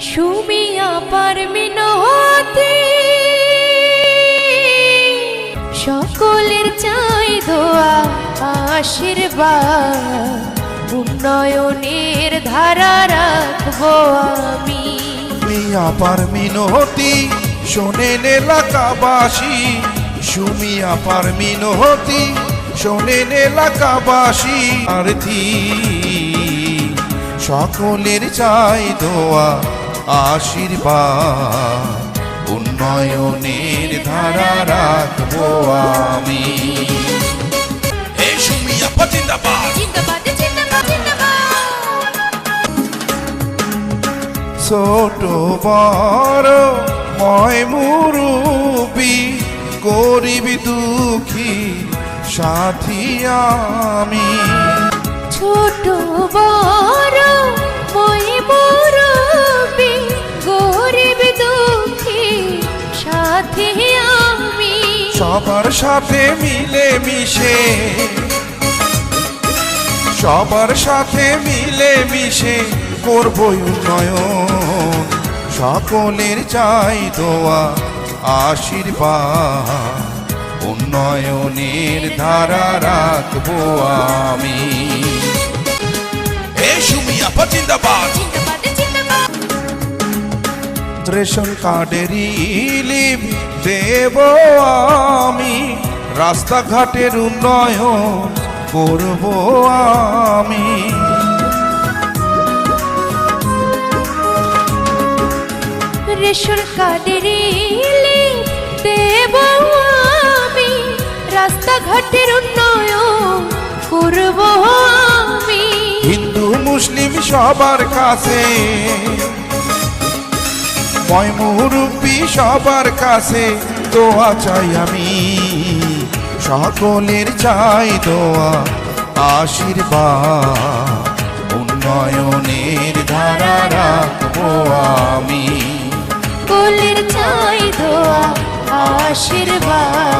সুমিয়া সকলের চাই দোয়া, আশীর্বাদ। উন্নয়নের ধারা রাখব আমি। মিয়া পার মিনতি শোনেন এলাকাবাসী। সুমিয়া পার মিনতি শোনেন এলাকাবাসী। আরতি সকলের চাই দোয়া আশীর্বাদ উন্নয়নের ধারা রাখব আমি। ছোট বড় ময় মুরুবি গরিব দুঃখী সাথী আমি। ছোট বড় সবার সাথে মিলে মিশে। সবার সাথে মিলে মিশে করব উন্নয়ন। সকলের চাই দোয়া, আশীর্বাদ। উন্নয়নের ধারা রাখব আমি। রেশন কার্ডের লিপ দেব আমি। রাস্তাঘাটের উন্নয়ন করব আমি। রেশন কার্ডের লিঙ্ক দেব আমি। রাস্তাঘাটের উন্নয়ন করব আমি। হিন্দু মুসলিম সবার কাছে ময় মুরব্বী সবার কাছে দোয়া চাই আমি। সকলের চাই দোয়া, আশীর্বাদ, উন্নয়নের ধারা রাখব আমি। কোলের চাই দোয়া, আশীর্বাদ